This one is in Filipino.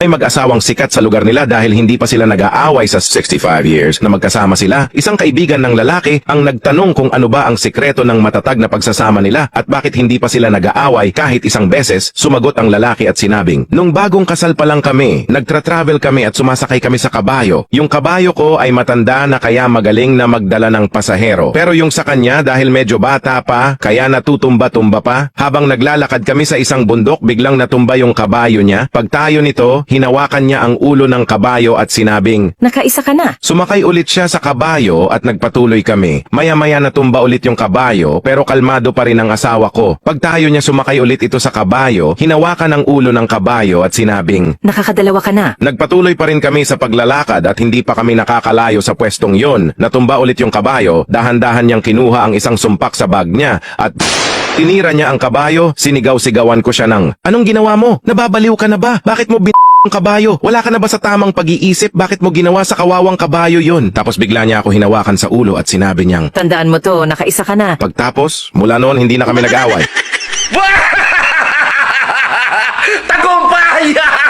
ay mag-asawang sikat sa lugar nila dahil hindi pa sila nag-aaway sa 65 years na magkasama sila. Isang kaibigan ng lalaki ang nagtanong kung ano ba ang sikreto ng matatag na pagsasama nila at bakit hindi pa sila nag-aaway kahit isang beses, sumagot ang lalaki at sinabing, Nung bagong kasal pa lang kami, nagtra-travel kami at sumasakay kami sa kabayo. Yung kabayo ko ay matanda na kaya magaling na magdala ng pasahero. Pero yung sa kanya dahil medyo bata pa, kaya natutumba-tumba pa. Habang naglalakad kami sa isang bundok, biglang natumba yung kabayo niya. Pag tayo nito, hinawakan niya ang ulo ng kabayo at sinabing, Nakaisa ka na. Sumakay ulit siya sa kabayo at nagpatuloy kami. Maya-maya natumba ulit yung kabayo pero kalmado pa rin ang asawa ko. Pag tayo niya sumakay ulit ito sa kabayo, hinawakan ang ulo ng kabayo at sinabing, Nakakadalawa ka na. Nagpatuloy pa rin kami sa paglalakad at hindi pa kami nakakalayo sa pwestong yon. Natumba ulit yung kabayo, dahan-dahan niyang kinuha ang isang sumpak sa bag niya at tinira niya ang kabayo, sinigaw-sigawan ko siya ng, Anong ginawa mo? Nababaliw ka na ba? Bakit mo bin ang kabayo? Wala ka na ba sa tamang pag-iisip? Bakit mo ginawa sa kawawang kabayo yon? Tapos bigla niya ako hinawakan sa ulo at sinabi niyang, Tandaan mo to, nakaisa ka na. Pagtapos, mula noon hindi na kami nag-away. Tagumpay!